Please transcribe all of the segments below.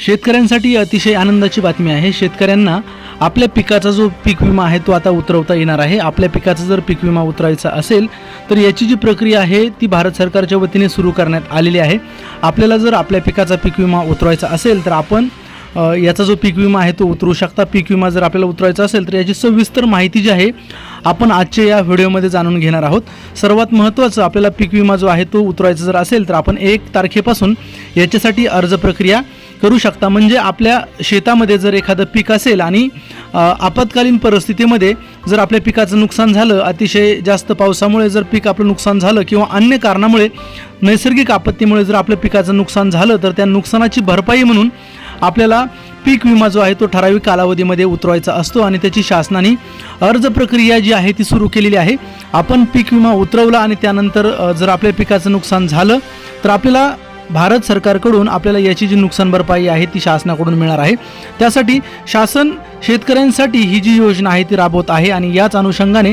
शेतकऱ्यांसाठी अतिशय आनंदाची बातमी आहे. शेतकऱ्यांना आपल्या पिकाचा जो पीक विमा आहे तो आता उतरवता येणार आहे. आपल्या पिकाचा जर पीक विमा उतरायचा असेल तर याची जी प्रक्रिया आहे ती भारत सरकारच्या वतीने सुरू करण्यात आलेली आहे. आपल्याला जर आपल्या पिकाचा पीक विमा उतरवायचा असेल तर आपण याचा जो पीक विमा आहे तो उतरू शकता. पीक विमा जर आपल्याला उतरवायचा असेल तर याची सविस्तर माहिती जी आहे आपण आजच्या या व्हिडिओमध्ये जाणून घेणार आहोत. सर्वात महत्त्वाचं आपल्याला पीक विमा जो आहे तो उतरवायचा जर असेल तर आपण एक तारखेपासून याच्यासाठी अर्ज प्रक्रिया करू शकता. म्हणजे आपल्या शेतामध्ये जर एखादं पीक असेल आणि आपत्कालीन परिस्थितीमध्ये जर आपल्या पिकाचं नुकसान झालं अतिशय जास्त पावसामुळे जर पीक आपलं नुकसान झालं किंवा अन्य कारणामुळे नैसर्गिक आपत्तीमुळे जर आपल्या पिकाचं नुकसान झालं तर त्या नुकसानाची भरपाई म्हणून आपल्याला पीक विमा जो आहे तो ठराविक कालावधीमध्ये उतरवायचा असतो आणि त्याची शासनाने अर्ज प्रक्रिया जी आहे ती सुरू केलेली आहे. आपण पीक विमा उतरवला आणि त्यानंतर जर आपल्या पिकाचं नुकसान झालं तर आपल्याला भारत सरकारकडून आपल्याला याची जी नुकसान भरपाई आहे ती शासनाकडून मिळणार आहे. त्यासाठी शासन शेतकऱ्यांसाठी ही जी योजना आहे ती राबवत आहे आणि याच अनुषंगाने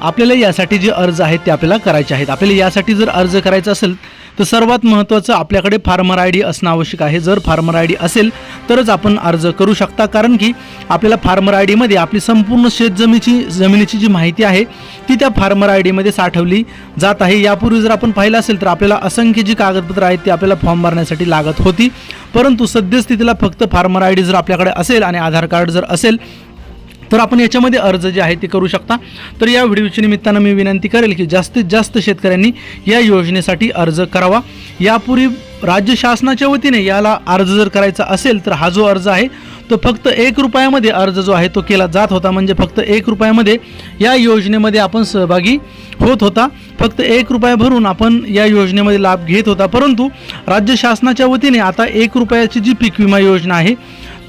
आपल्याला यासाठी जे अर्ज आहेत ते आपल्याला करायचे आहेत. आपल्याला यासाठी जर अर्ज करायचा असेल तर सर्वात महत्त्वाचं आपल्याकडे फार्मर आय डी असणं आवश्यक आहे. जर फार्मर आय डी असेल तरच आपण अर्ज करू शकता. कारण की आपल्याला फार्मर आय डीमध्ये आपली संपूर्ण शेतजमीची जमिनीची जी माहिती आहे ती त्या फार्मर आय डीमध्ये साठवली जात आहे. यापूर्वी जर आपण पाहिलं असेल तर आपल्याला असंख्य जी कागदपत्रं आहेत ती आपल्याला फॉर्म भरण्यासाठी लागत होती. परंतु सद्यस्थितीला फक्त फार्मर आय डी जर आपल्याकडे असेल आणि आधार कार्ड जर असेल तर आपण याच्यामध्ये अर्ज जे आहे ते करू शकता. तर या व्हिडिओच्या निमित्तानं मी विनंती करेल की जास्तीत जास्त शेतकऱ्यांनी या योजनेसाठी अर्ज करावा. यापूर्वी राज्य शासनाच्या वतीने याला अर्ज जर करायचा असेल तर हा जो अर्ज आहे तो फक्त एक रुपयामध्ये अर्ज जो आहे तो केला जात होता. म्हणजे फक्त एक रुपयामध्ये या योजनेमध्ये आपण सहभागी होत होता. फक्त एक रुपया भरून आपण या योजनेमध्ये लाभ घेत होता. परंतु राज्य शासनाच्या वतीने आता एक रुपयाची जी पीक विमा योजना आहे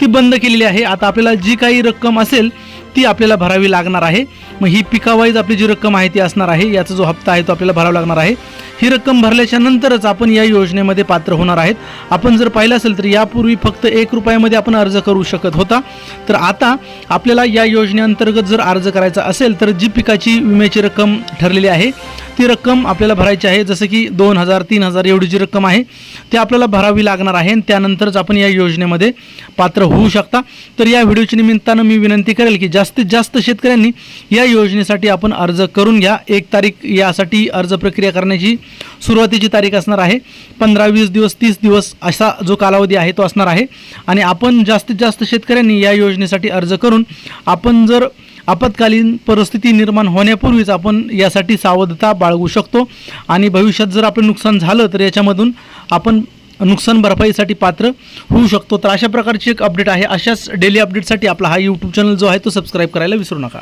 ती बंद केलेली आहे. आता आपल्याला जी काही रक्कम असेल ती आपल्याला भरावी लागणार आहे. मग ही पिकावाईज आपली जी रक्कम आहे ती असणार आहे. याचा जो हप्ता आहे तो आपल्याला भरावा लागणार आहे. ही रक्कम भरल्याच्या नंतरच आपण या योजनेमध्ये पात्र होणार आहेत. आपण जर पाहिलं असेल तर यापूर्वी फक्त एक रुपयामध्ये आपण अर्ज करू शकत होता. तर आता आपल्याला या योजनेअंतर्गत जर अर्ज करायचा असेल तर जी पिकाची विम्याची रक्कम ठरलेली आहे ती रक्कम आपल्याला भरायची आहे जसं की दोन हजार तीन हजार एवढी जी रक्कम आहे ती आपल्याला भरावी लागणार आहे आणि त्यानंतरच आपण या योजनेमध्ये पात्र होऊ शकता. तर या व्हिडिओच्या निमित्तानं मी विनंती करेल की जास्तीत जास्त शेतकऱ्यांनी या योजनेसाठी आपण अर्ज करून घ्या. एक तारीख यासाठी अर्ज प्रक्रिया करण्याची सुरुवातीची तारीख असणार आहे. पंधरा वीस दिवस तीस दिवस असा जो कालावधी आहे तो असणार आहे. आणि आपण जास्तीत जास्त शेतकऱ्यांनी या योजनेसाठी अर्ज करून आपण जर आपत्कालीन परिस्थिती निर्माण होण्यापूर्वीच आपण यासाठी सावधता बाळगू शकतो. आणि भविष्यात जर आपलं नुकसान झालं तर याच्यामधून आपण नुकसान भरपाईसाठी पात्र होऊ शकतो. तर अशा प्रकारची एक अपडेट आहे. अशाच डेली अपडेटसाठी आपला हा यूट्यूब चॅनल जो आहे तो सबस्क्राईब करायला विसरू नका.